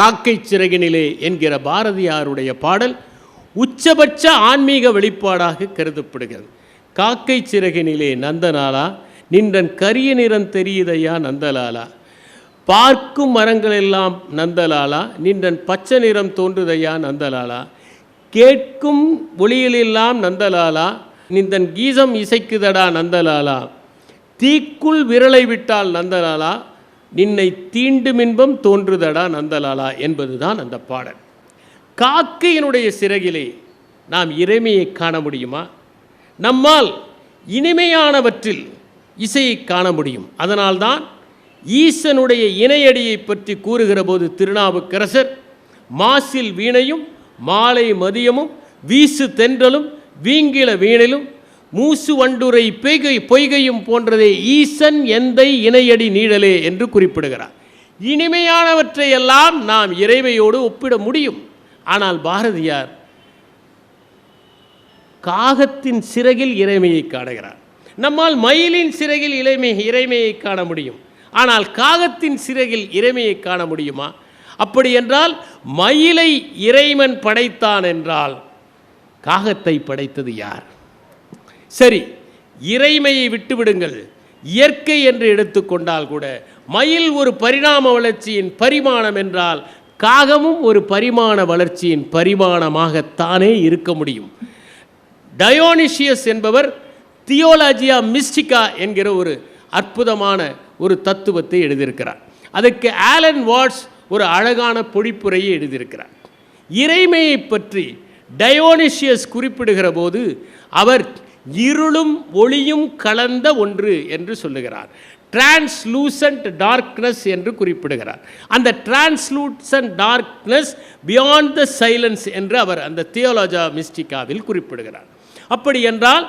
காக்கை சிறகினிலே என்கிற பாரதியாருடைய பாடல் உச்சபட்ச ஆன்மீக வெளிப்பாடாக கருதப்படுகிறது. காக்கை சிறகினிலே நந்தனாலா? நின்றன் கரிய நிறம் தெரியுதையா நந்தலாலா? பார்க்கும் மரங்கள் எல்லாம் நந்தலாலா? நின்றன் பச்சை நிறம் தோன்றுதையா நந்தலாலா? கேட்கும் ஒளியிலெல்லாம் நந்தலாலா? நின்றன் கீதம் இசைக்குதடா நந்தலாலா? தீக்குள் விரலை விட்டால் நந்தலாலா? நின்னை தீண்டுமின்பம் தோன்றுதடா நந்தலாலா என்பதுதான் அந்த பாடல். காக்கையினுடைய சிறகிலே நாம் இறைமையை காண முடியுமா? நம்மால் இனிமையானவற்றில் இசையை காண முடியும். அதனால்தான் ஈசனுடைய இணையடியை பற்றி கூறுகிற போது திருநாவுக்கரசர் மாசில் வீணையும் மாலை மதியமும் வீசு தென்றலும் வீங்கில வீணிலும் மூசு வண்டுரை பெய்கை பொய்கையும் போன்றதே ஈசன் எந்தை இணையடி நீடலே என்று குறிப்பிடுகிறார். இனிமையானவற்றையெல்லாம் நாம் இறைமையோடு ஒப்பிட முடியும். ஆனால் பாரதியார் காகத்தின் சிறகில் இறைமையை காடுகிறார். நம்மால் மயிலின் சிறகில் இறைமை இறைமையை காண முடியும். ஆனால் காகத்தின் சிறகில் இறைமையை காண முடியுமா? அப்படி என்றால் மயிலை இறைவன் படைத்தான் என்றால் காகத்தை படைத்தது யார்? சரி இறைமையை விட்டுவிடுங்கள். இயற்கை என்று எடுத்துக்கொண்டால் கூட மயில் ஒரு பரிணாம வளர்ச்சியின் பரிமாணம் என்றால் காகமும் ஒரு பரிமாண வளர்ச்சியின் பரிமாணமாகத்தானே இருக்க முடியும். டயோனிஷியஸ் என்பவர் தியோலாஜியா மிஸ்டிகா என்கிற ஒரு அற்புதமான ஒரு தத்துவத்தை எழுதியிருக்கிறார். அதற்கு ஆலன் வாட்ஸ் ஒரு அழகான பொழிப்புரையை எழுதியிருக்கிறார். இறைமையை பற்றி டயோனிஷியஸ் குறிப்பிடுகிற போது அவர் இருளும் ஒளியும் கலந்த ஒன்று என்று சொல்லுகிறார். டிரான்ஸ்லூசன்ட் டார்க்னஸ் என்று குறிப்பிடுகிறார். அந்த translucent darkness beyond the silence என்று அவர் அந்த தியோலாஜா மிஸ்டிகாவில் குறிப்பிடுகிறார். அப்படி என்றால்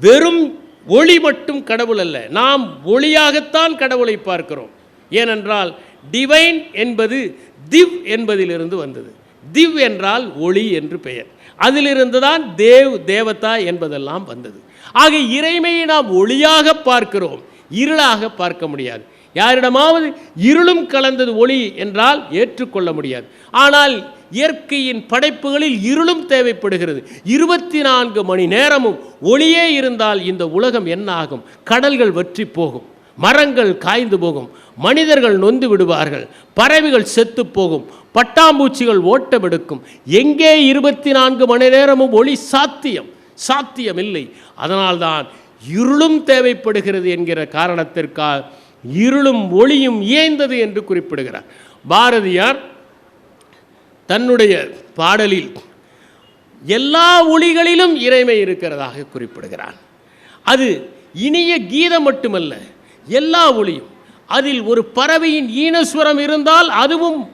வெறும் ஒளி மட்டும் கடவுள் அல்ல நாம் ஒளியாகத்தான் கடவுளை பார்க்கிறோம். ஏனென்றால் டிவைன் என்பது திவ் என்பதிலிருந்து வந்தது. திவ் என்றால் ஒளி என்று பெயர். அதிலிருந்து தான் தேவ் தேவதா என்பதெல்லாம் வந்தது. ஆக இறைமையை நாம் ஒளியாக பார்க்கிறோம் இருளாக பார்க்க முடியாது. யாரிடமாவது இருளும் கலந்தது ஒளி என்றால் ஏற்றுக்கொள்ள முடியாது. ஆனால் இயற்கையின் படைப்புகளில் இருளும் தேவைப்படுகிறது. இருபத்தி நான்கு மணி நேரமும் ஒளியே இருந்தால் இந்த உலகம் என்ன ஆகும் கடல்கள் வற்றி போகும். மரங்கள் காய்ந்து போகும். மனிதர்கள் நொந்து விடுவார்கள். பறவைகள் செத்து போகும். பட்டாம்பூச்சிகள் ஓட்டமெடுக்கும். எங்கே இருபத்தி நான்கு மணி நேரமும் ஒளி சாத்தியம்? சாத்தியமில்லை. அதனால்தான் இருளும் தேவைப்படுகிறது என்கிற காரணத்திற்காக இருளும் ஒளியும் இயைந்தது என்று குறிப்பிடுகிறார். பாரதியார் தன்னுடைய பாடலில் எல்லா ஒளிகளிலும் இறைமை இருக்கிறதாக குறிப்பிடுகிறார். அது இனிய கீதம் மட்டுமல்ல எல்லா ஒளியும். அதில் ஒரு பறவையின் ஈனஸ்வரம் இருந்தால் அதுவும்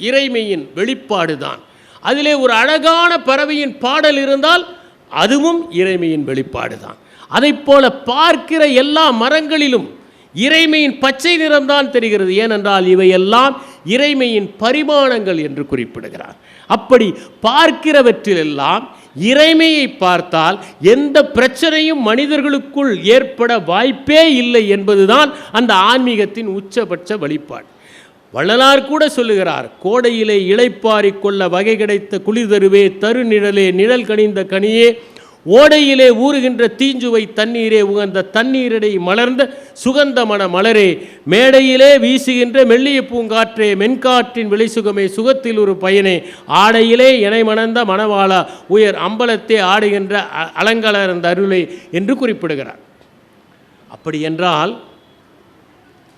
இறைமையின் வெளிப்பாடு தான் அதிலே ஒரு அழகான பறவையின் பாடல் இருந்தால் அதுவும் இறைமையின் வெளிப்பாடுதான். அதைப் போல பார்க்கிற எல்லா மரங்களிலும் இறைமையின் பச்சை நிறம்தான் தெரிகிறது. ஏனென்றால் இவையெல்லாம் இறைமையின் பரிமாணங்கள் என்று குறிப்பிடுகிறார். அப்படி பார்க்கிறவற்றிலெல்லாம் இறைமையை பார்த்தால் எந்த பிரச்சனையும் மனிதர்களுக்குள் ஏற்பட வாய்ப்பே இல்லை என்பதுதான் அந்த ஆன்மீகத்தின் உச்சபட்ச வழிபாடு. வள்ளலார் கூட சொல்லுகிறார் கோடையிலே இளைப்பாரிக் கொள்ள வகை கிடைத்த குளிர் தருவே தருநிழலே நிழல் கனிந்த கனியே ஓடையிலே ஊறுகின்ற தீஞ்சுவை தண்ணீரே உகந்த தண்ணீரடை மலர்ந்த சுகந்த மன மலரே. மேடையிலே வீசுகின்ற மெல்லிய பூங்காற்றே மென்காற்றின் வெளிசுகமே சுகத்தில் ஒரு பயனே. ஆடையிலே இணை மணந்த மணவாளா உயர் அம்பலத்தே ஆடுகின்ற அ- அலங்கலர்ந்த அருளை என்று குறிப்பிடுகிறார். அப்படி என்றால்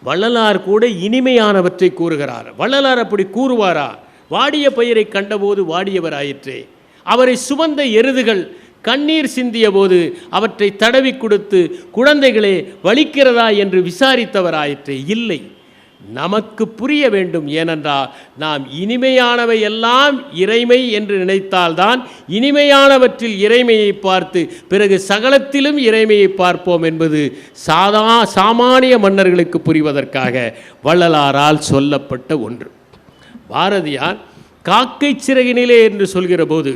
வள்ளலார் கூட இனிமையானவற்றை கூறுகிறார். வள்ளலார் அப்படி கூறுவாரா? வாடிய பயிரை கண்டபோது வாடியவராயிற்றே. அவரை சுமந்த எருதுகள் கண்ணீர் சிந்திய போது அவற்றை தடவி கொடுத்து குழந்தைகளே வலிக்கிறதா என்று விசாரித்தவராயிற்று? இல்லை. நமக்கு புரிய வேண்டும் ஏனென்றால் நாம் இனிமையானவை எல்லாம் இறைமை என்று நினைத்தால்தான் இனிமையானவற்றில் இறைமையை பார்த்து பிறகு சகலத்திலும் இறைமையை பார்ப்போம் என்பது சாதா சாமானிய மன்னர்களுக்கு புரிவதற்காக வள்ளலாரால் சொல்லப்பட்ட ஒன்று. பாரதியார் காக்கை சிறகினிலே என்று சொல்கிற போது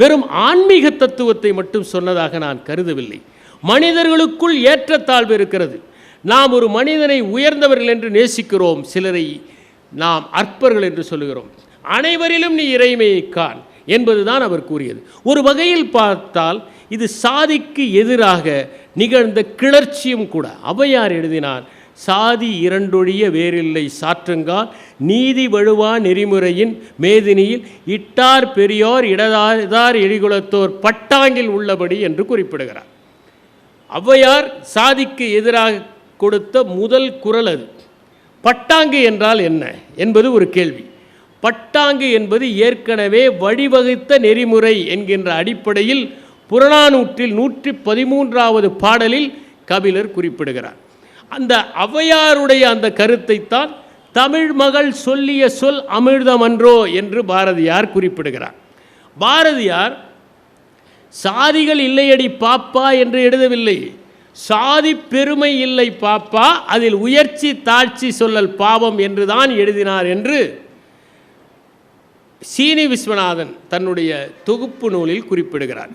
வெறும் ஆன்மீக தத்துவத்தை மட்டும் சொன்னதாக நான் கருதவில்லை. மனிதர்களுக்குள் ஏற்றத்தாழ்வு இருக்கிறது. நாம் ஒரு மனிதனை உயர்ந்தவர்கள் என்று நேசிக்கிறோம். சிலரை நாம் அற்பர்கள் என்று சொல்லுகிறோம். அனைவரிலும் நீ இறைமையை காண் என்பதுதான் அவர் கூறியது. ஒரு வகையில் பார்த்தால் இது சாதிக்கு எதிராக நிகழ்ந்த கிளர்ச்சியும் கூட. அவையார் எழுதினார் சாதி இரண்டொழிய வேறில்லை சாற்றுங்கால். நீதி வழுவா நெறிமுறையின் மேதினியில் இட்டார் பெரியோர் இடதார் எழிகுலத்தோர் பட்டாங்கில் உள்ளபடி என்று குறிப்பிடுகிறார். ஔவையார் சாதிக்கு எதிராக கொடுத்த முதல் குரல் அது. பட்டாங்கு என்றால் என்ன என்பது ஒரு கேள்வி. பட்டாங்கு என்பது ஏற்கனவே வழிவகுத்த நெறிமுறை என்கின்ற அடிப்படையில் புறநானூற்றில் நூற்றி பதிமூன்றாவது பாடலில் கபிலர் குறிப்பிடுகிறார். அந்த அவையாருடைய அந்த கருத்தைத்தான் தமிழ் மகள் சொல்லிய சொல் அமிர்தமன்றோ என்று பாரதியார் குறிப்பிடுகிறார். பாரதியார் சாதிகள் இல்லையடி பாப்பா என்று எழுதவில்லை. சாதி பெருமை இல்லை பாப்பா அதில் உயர்ச்சி தாழ்ச்சி சொல்லல் பாவம் என்றுதான் எழுதினார் என்று சீனி விஸ்வநாதன் தன்னுடைய தொகுப்பு நூலில் குறிப்பிடுகிறார்.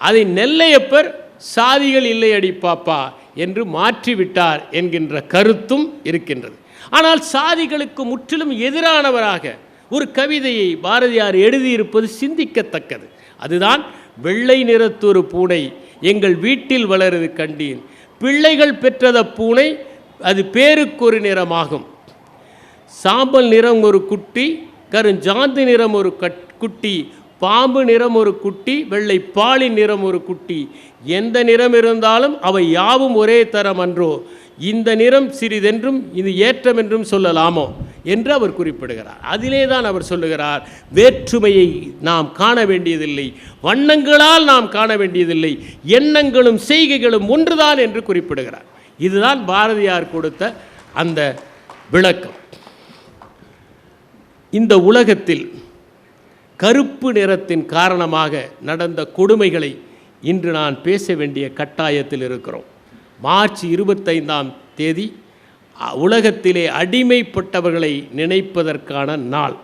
அதை நெல்லையப்பர் சாதிகள் இல்லையடி பாப்பா என்று மாற்றிவிட்டார் என்கின்ற கருத்தும் இருக்கின்றது. ஆனால் சாதிகளுக்கு முற்றிலும் எதிரானவராக ஒரு கவிதையை பாரதியார் எழுதியிருப்பது சிந்திக்கத்தக்கது. அதுதான் வெள்ளை நிறத்தொரு பூனை எங்கள் வீட்டில் வளருது கண்டீன். பிள்ளைகள் பெற்றத பூனை அது பேருக்கொரு நிறமாகும். சாம்பல் நிறம் ஒரு குட்டி கருஞ்சாந்து நிறம் ஒரு கட் குட்டி பாம்பு நிறம் ஒரு குட்டி வெள்ளை பாலி நிறம் ஒரு குட்டி. எந்த நிறம் இருந்தாலும் அவை யாவும் ஒரே தரம் அன்றோ. இந்த நிறம் சிறிதென்றும் இது ஏற்றம் என்றும் சொல்லலாமோ? என்று அவர் குறிப்பிடுகிறார். அதிலே தான் அவர் சொல்லுகிறார் வேற்றுமையை நாம் காண வேண்டியதில்லை. வண்ணங்களால் நாம் காண வேண்டியதில்லை. எண்ணங்களும் செய்கைகளும் ஒன்றுதான் என்று குறிப்பிடுகிறார். இதுதான் பாரதியார் கொடுத்த அந்த விளக்கம். இந்த உலகத்தில் கருப்பு நிறத்தின் காரணமாக நடந்த கொடுமைகளை இன்று நான் பேச வேண்டிய கட்டாயத்தில் இருக்கிறோம். மார்ச் இருபத்தைந்தாம் தேதி உலகத்திலே அடிமைப்பட்டவர்களை நினைப்பதற்கான நாள்.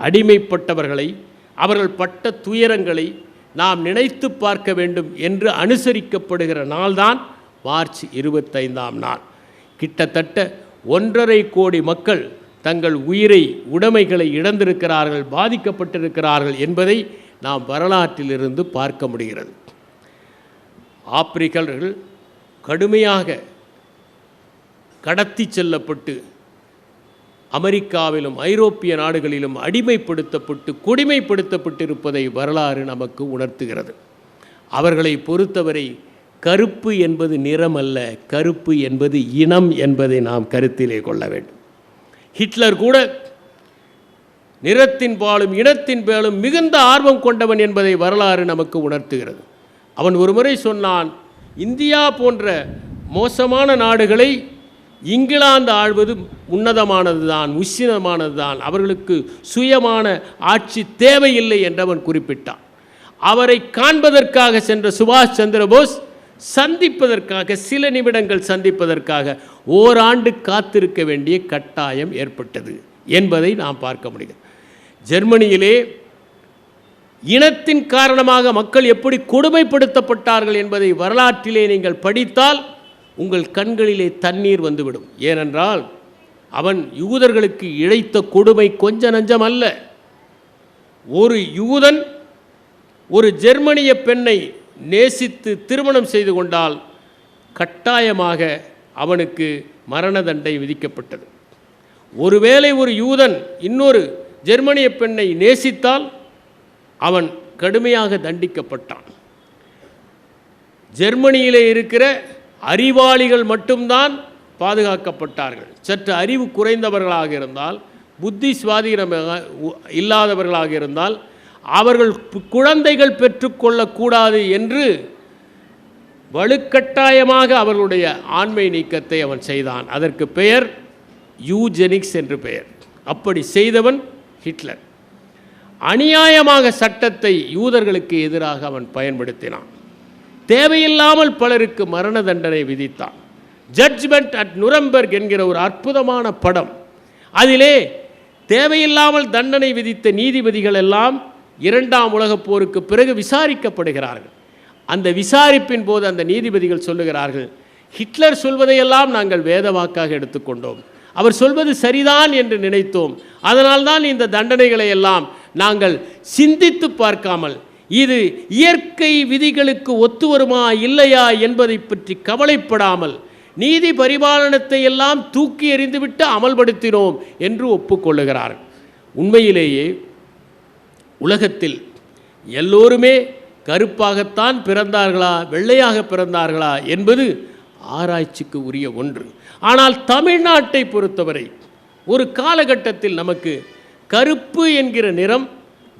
அடிமைப்பட்டவர்களை அவர்கள் பட்ட துயரங்களை நாம் நினைத்து பார்க்க வேண்டும் என்று அனுசரிக்கப்படுகிற நாள்தான் மார்ச் இருபத்தைந்தாம் நாள். கிட்டத்தட்ட ஒன்றரை கோடி மக்கள் தங்கள் உயிரை உடைமைகளை இழந்திருக்கிறார்கள் பாதிக்கப்பட்டிருக்கிறார்கள் என்பதை நாம் வரலாற்றிலிருந்து பார்க்க முடிகிறது. ஆப்பிரிக்கர்கள் கடுமையாக கடத்தி செல்லப்பட்டு அமெரிக்காவிலும் ஐரோப்பிய நாடுகளிலும் அடிமைப்படுத்தப்பட்டு கொடுமைப்படுத்தப்பட்டிருப்பதை வரலாறு நமக்கு உணர்த்துகிறது. அவர்களை பொறுத்தவரை கருப்பு என்பது நிறம் அல்ல கருப்பு என்பது இனம் என்பதை நாம் கருத்திலே கொள்ள வேண்டும். ஹிட்லர் கூட நிறத்தின் பாலும் இனத்தின் பாலும் மிகுந்த ஆர்வம் கொண்டவன் என்பதை வரலாறு நமக்கு உணர்த்துகிறது. அவன் ஒருமுறை சொன்னான் இந்தியா போன்ற மோசமான நாடுகளை இங்கிலாந்து ஆள்வது உன்னதமானது தான் உச்சிதமானது தான் அவர்களுக்கு சுயமான ஆட்சி தேவையில்லை என்றவன் குறிப்பிட்டான். அவரை காண்பதற்காக சென்ற சுபாஷ் சந்திர போஸ் சந்திப்பதற்காக சில நிமிடங்கள் சந்திப்பதற்காக ஓராண்டு காத்திருக்க வேண்டிய கட்டாயம் ஏற்பட்டது என்பதை நாம் பார்க்க முடியும் ஜெர்மனியிலே இனத்தின் காரணமாக மக்கள் எப்படி கொடுமைப்படுத்தப்பட்டார்கள் என்பதை வரலாற்றிலே நீங்கள் படித்தால் உங்கள் கண்களிலே தண்ணீர் வந்துவிடும். ஏனென்றால் அவன் யூதர்களுக்கு இழைத்த கொடுமை கொஞ்ச நஞ்சம் அல்ல. ஒரு யூதன் ஒரு ஜெர்மனிய பெண்ணை நேசித்து திருமணம் செய்து கொண்டால் கட்டாயமாக அவனுக்கு மரண தண்டை விதிக்கப்பட்டது. ஒருவேளை ஒரு யூதன் இன்னொரு ஜெர்மனிய பெண்ணை நேசித்தால் அவன் கடுமையாக தண்டிக்கப்பட்டான். ஜெர்மனியிலே இருக்கிற அறிவாளிகள் மட்டும்தான் பாதுகாக்கப்பட்டார்கள். சற்று அறிவு குறைந்தவர்களாக இருந்தால் புத்தி சுவாதீனமாக உ- இல்லாதவர்களாக இருந்தால் அவர்கள் குழந்தைகள் பெற்றுக்கொள்ளக்கூடாது என்று வலுக்கட்டாயமாக அவர்களுடைய ஆண்மை நீக்கத்தை அவன் செய்தான். அதற்கு பெயர் யூஜெனிக்ஸ் என்று பெயர். அப்படி செய்தவன் ஹிட்லர். அநியாயமாக சட்டத்தை யூதர்களுக்கு எதிராக அவன் பயன்படுத்தினான். தேவையில்லாமல் பலருக்கு மரண தண்டனை விதித்தான். ஜட்ஜ்மெண்ட் அட் நுரம்பர்க் என்கிற ஒரு அற்புதமான படம். அதிலே தேவையில்லாமல் தண்டனை விதித்த நீதிபதிகள் எல்லாம் இரண்டாம் உலகப் போருக்கு பிறகு விசாரிக்கப்படுகிறார்கள். அந்த விசாரிப்பின் போது அந்த நீதிபதிகள் சொல்லுகிறார்கள் ஹிட்லர் சொல்வதையெல்லாம் நாங்கள் வேதவாக்காக எடுத்துக்கொண்டோம் அவர் சொல்வது சரிதான் என்று நினைத்தோம். அதனால்தான் இந்த தண்டனைகளை எல்லாம் நாங்கள் சிந்தித்து பார்க்காமல் இது இயற்கை விதிகளுக்கு ஒத்து வருமா இல்லையா என்பதை பற்றி கவலைப்படாமல் நீதி பரிபாலனத்தை எல்லாம் தூக்கி எறிந்துவிட்டு அமல்படுத்தினோம் என்று ஒப்புக்கொள்ளுகிறார்கள் உண்மையிலேயே உலகத்தில் எல்லோருமே கருப்பாகத்தான் பிறந்தார்களா வெள்ளையாக பிறந்தார்களா என்பது ஆராய்ச்சிக்கு உரிய ஒன்று. ஆனால் தமிழ்நாட்டை பொறுத்தவரை ஒரு காலகட்டத்தில் நமக்கு கருப்பு என்கிற நிறம்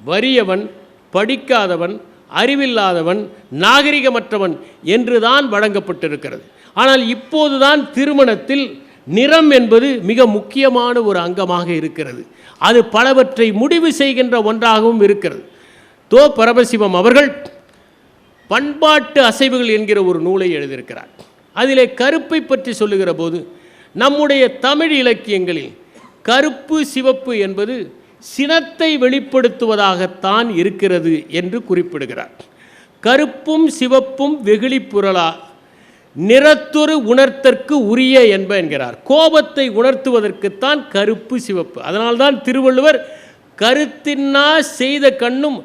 வறியவன் படிக்காதவன் அறிவில்லாதவன் நாகரிகமற்றவன் என்றுதான் வழங்கப்பட்டிருக்கிறது. ஆனால் இப்போதுதான் திருமணத்தில் நிறம் என்பது மிக முக்கியமான ஒரு அங்கமாக இருக்கிறது. அது பலவற்றை முடிவு செய்கின்ற ஒன்றாகவும் இருக்கிறது. தோ பரமசிவம் அவர்கள் பண்பாட்டு அசைவுகள் என்கிற ஒரு நூலை எழுதியிருக்கிறார். அதிலே கருப்பை பற்றி சொல்லுகிற போது நம்முடைய தமிழ் இலக்கியங்களில் கருப்பு சிவப்பு என்பது சினத்தை வெளிப்படுத்துவதாகத்தான் இருக்கிறது என்று குறிப்பிடுகிறார். கருப்பும் சிவப்பும் வெகுளிப்புரளா நிறத்தொரு உணர்த்தற்கு உரிய என்ப என்கிறார். கோபத்தை உணர்த்துவதற்குத்தான் கருப்பு சிவப்பு. அதனால்தான் திருவள்ளுவர் கருத்தின்னா செய்த கண்ணும்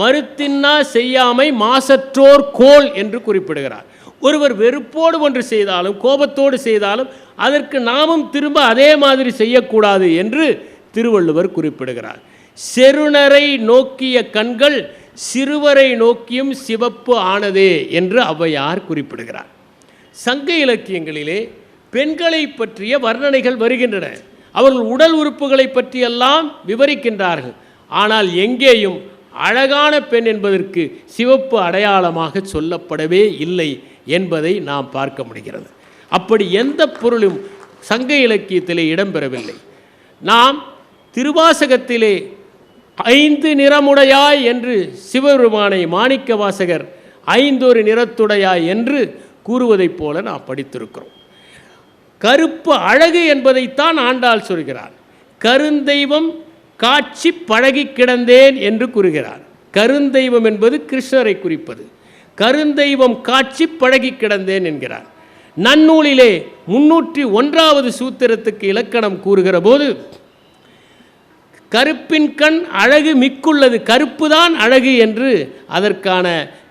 மறுத்தின்னா செய்யாமை மாசற்றோர் கோல் என்று குறிப்பிடுகிறார். ஒருவர் வெறுப்போடு ஒன்று செய்தாலும் கோபத்தோடு செய்தாலும் அதற்கு நாமும் திரும்ப அதே மாதிரி செய்யக்கூடாது என்று திருவள்ளுவர் குறிப்பிடுகிறார். செருணரை நோக்கிய கண்கள் சிறுவரை நோக்கியும் சிவப்பு ஆனதே என்று ஔவையார் குறிப்பிடுகிறார். சங்க இலக்கியங்களிலே பெண்களை பற்றிய வர்ணனைகள் வருகின்றன. அவர்கள் உடல் உறுப்புகளை பற்றியெல்லாம் விவரிக்கின்றார்கள். ஆனால் எங்கேயும் அழகான பெண் என்பதற்கு சிவப்பு அடையாளமாக சொல்லப்படவே இல்லை என்பதை நாம் பார்க்க முடிகிறது. அப்படி எந்த பொருளும் சங்க இலக்கியத்திலே இடம்பெறவில்லை. நாம் திருவாசகத்திலே ஐந்து நிறமுடையாய் என்று சிவபெருமானை மாணிக்க வாசகர் ஐந்தொரு நிறத்துடையாய் என்று கூறுவதைப் போல நாம் படித்திருக்கிறோம். கருப்பு அழகு என்பதைத்தான் ஆண்டாள் சொல்கிறார். கருந்தெய்வம் காட்சி பழகி கிடந்தேன் என்று கூறுகிறார். கருந்தெய்வம் என்பது கிருஷ்ணரை குறிப்பது. கருந்தெய்வம் காட்சி பழகி கிடந்தேன் என்கிறார். நன்னூலிலே முன்னூற்றி ஒன்றாவது சூத்திரத்துக்கு இலக்கணம் கூறுகிற போது கருப்பின் கண் அழகு மிக்குள்ளது கருப்பு தான் அழகு என்று அதற்கான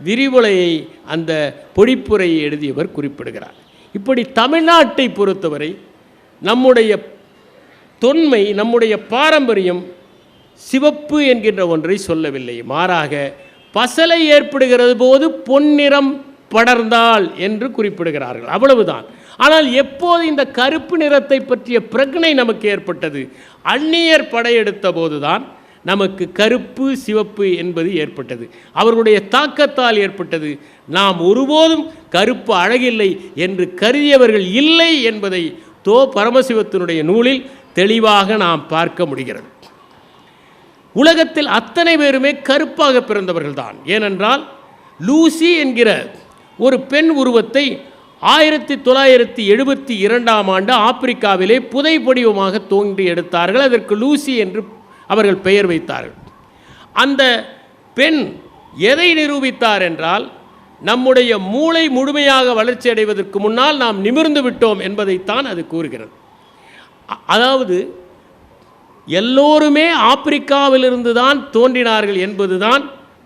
விரிவுரையை அந்த பொழிப்புரையை எழுதியவர் குறிப்பிடுகிறார். இப்படி தமிழ்நாட்டை பொறுத்தவரை நம்முடைய தொன்மை நம்முடைய பாரம்பரியம் சிவப்பு என்கின்ற ஒன்றை சொல்லவில்லை. மாறாக பசலை ஏற்படுகிறது போது பொன்னிறம் படர்ந்தால் என்று குறிப்பிடுகிறார்கள். அவ்வளவுதான். ஆனால் எப்போது இந்த கருப்பு நிறத்தை பற்றிய பிரக்னை நமக்கு ஏற்பட்டது? அந்நியர் படையெடுத்த போதுதான் நமக்கு கருப்பு சிவப்பு என்பது ஏற்பட்டது. அவர்களுடைய தாக்கத்தால் ஏற்பட்டது. நாம் ஒருபோதும் கருப்பு அழகில்லை என்று கருதியவர்கள் இல்லை என்பதை தோ பரமசிவத்தினுடைய நூலில் தெளிவாக நாம் பார்க்க முடிகிறது. உலகத்தில் அத்தனை பேருமே கருப்பாக பிறந்தவர்கள்தான். ஏனென்றால் லூசி என்கிற ஒரு பெண் உருவத்தை ஆயிரத்தி தொள்ளாயிரத்தி எழுபத்தி இரண்டாம் ஆண்டு ஆப்பிரிக்காவிலே புதை படிவமாக தோன்றி எடுத்தார்கள். அதற்கு லூசி என்று அவர்கள் பெயர் வைத்தார்கள். அந்த பெண் எதை நிரூபித்தார் என்றால் நம்முடைய மூளை முழுமையாக வளர்ச்சி அடைவதற்கு முன்னால் நாம் நிமிர்ந்து விட்டோம் என்பதைத்தான் அது கூறுகிறது. அதாவது எல்லோருமே ஆப்பிரிக்காவிலிருந்து தான் தோன்றினார்கள் என்பதுதான்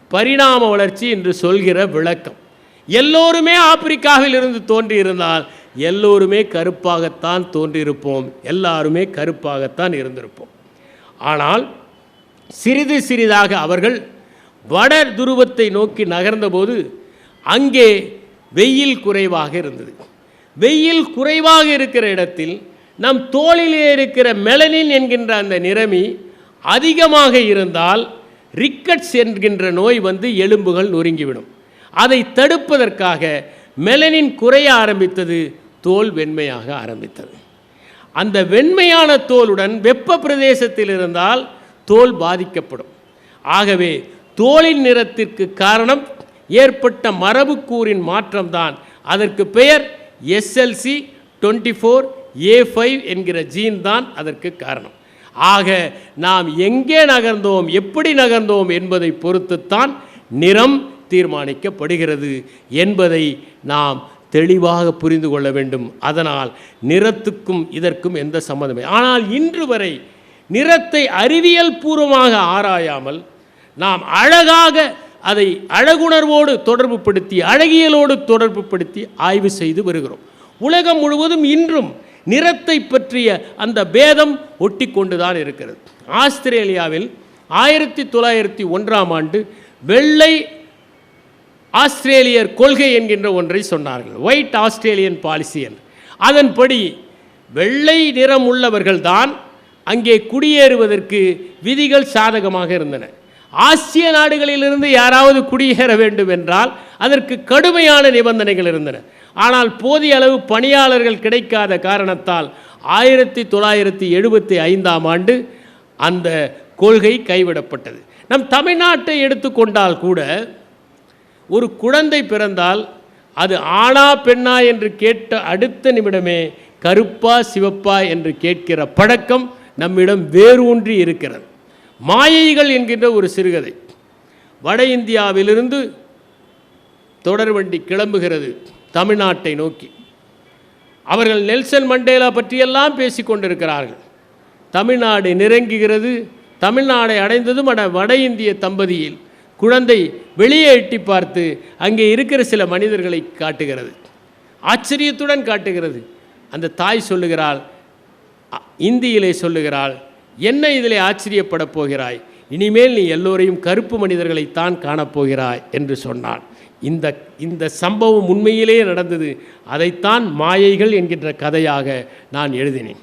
பரிணாம வளர்ச்சி என்று சொல்கிற விளக்கம். எல்லோருமே ஆப்பிரிக்காவில் இருந்து தோன்றியிருந்தால் எல்லோருமே கருப்பாகத்தான் தோன்றியிருப்போம். எல்லாருமே கருப்பாகத்தான் இருந்திருப்போம். ஆனால் சிறிது சிறிதாக அவர்கள் வட துருவத்தை நோக்கி நகர்ந்தபோது அங்கே வெயில் குறைவாக இருந்தது. வெயில் குறைவாக இருக்கிற இடத்தில் நம் தோளிலே இருக்கிற மெலனின் என்கின்ற அந்த நிறமி அதிகமாக இருந்தால் ரிக்கட்ஸ் என்கின்ற நோய் வந்து எலும்புகள் நொறுங்கிவிடும். அதை தடுப்பதற்காக மெலனின் குறைய ஆரம்பித்தது தோல் வெண்மையாக ஆரம்பித்தது. அந்த வெண்மையான தோலுடன் வெப்ப பிரதேசத்தில் இருந்தால் தோல் பாதிக்கப்படும். ஆகவே தோலின் நிறத்திற்கு காரணம் ஏற்பட்ட மரபுக்கூறின் மாற்றம்தான். அதற்கு பெயர் SLC twenty four A five என்கிற ஜீன் தான் அதற்கு காரணம். ஆக நாம் எங்கே நகர்ந்தோம் எப்படி நகர்ந்தோம் என்பதை பொறுத்துத்தான் நிறம் தீர்மானிக்கப்படுகிறது என்பதை நாம் தெளிவாக புரிந்து கொள்ள வேண்டும். அதனால் நிறத்துக்கும் இதற்கும் எந்த சம்மந்தமே ஆனால் இன்று வரை நிறத்தை அறிவியல் பூர்வமாக ஆராயாமல் நாம் அழகாக அதை அழகுணர்வோடு தொடர்புபடுத்தி அழகியலோடு தொடர்புபடுத்தி ஆய்வு செய்து வருகிறோம். உலகம் முழுவதும் இன்றும் நிறத்தை பற்றிய அந்த பேதம் ஒட்டி கொண்டுதான் இருக்கிறது. ஆஸ்திரேலியாவில் ஆயிரத்தி தொள்ளாயிரத்தி ஒன்றாம் ஆண்டு வெள்ளை ஆஸ்திரேலியர் கொள்கை என்கின்ற ஒன்றை சொன்னார்கள். ஒயிட் ஆஸ்திரேலியன் பாலிசி என்று. அதன்படி வெள்ளை நிறம் உள்ளவர்கள்தான் அங்கே குடியேறுவதற்கு விதிகள் சாதகமாக இருந்தன. ஆசிய நாடுகளிலிருந்து யாராவது குடியேற வேண்டும் என்றால் அதற்கு கடுமையான நிபந்தனைகள் இருந்தன. ஆனால் போதிய அளவு பணியாளர்கள் கிடைக்காத காரணத்தால் ஆயிரத்தி தொள்ளாயிரத்தி எழுபத்தி ஐந்தாம் ஆண்டு அந்த கொள்கை கைவிடப்பட்டது. நம் தமிழ்நாட்டை எடுத்துக்கொண்டால் கூட ஒரு குழந்தை பிறந்தால் அது ஆணா பெண்ணா என்று கேட்ட அடுத்த நிமிடமே கருப்பா சிவப்பா என்று கேட்கிற பழக்கம் நம்மிடம் வேரூன்றி இருக்கிறது. மாயைகள் என்கின்ற ஒரு சிறுகதை. வட இந்தியாவிலிருந்து தொடர்வண்டி கிளம்புகிறது தமிழ்நாட்டை நோக்கி. அவர்கள் நெல்சன் மண்டேலா பற்றியெல்லாம் பேசிக் கொண்டிருக்கிறார்கள். தமிழ்நாடு நெருங்குகிறது தமிழ்நாடை அடைந்ததும் அட வட இந்திய தம்பதியில் குழந்தை வெளியே எட்டி பார்த்து அங்கே இருக்கிற சில மனிதர்களை காட்டுகிறது. ஆச்சரியத்துடன் காட்டுகிறது. அந்த தாய் சொல்லுகிறாள் இந்தியிலே சொல்லுகிறாள் என்ன இதிலே ஆச்சரியப்படப் போகிறாய்? இனிமேல் நீ எல்லோரையும் கருப்பு மனிதர்களைத்தான் காணப்போகிறாய் என்று சொன்னாள். இந்த இந்த சம்பவம் உண்மையிலேயே நடந்தது. அதைத்தான் மாயைகள் என்கின்ற கதையாக நான் எழுதினேன்.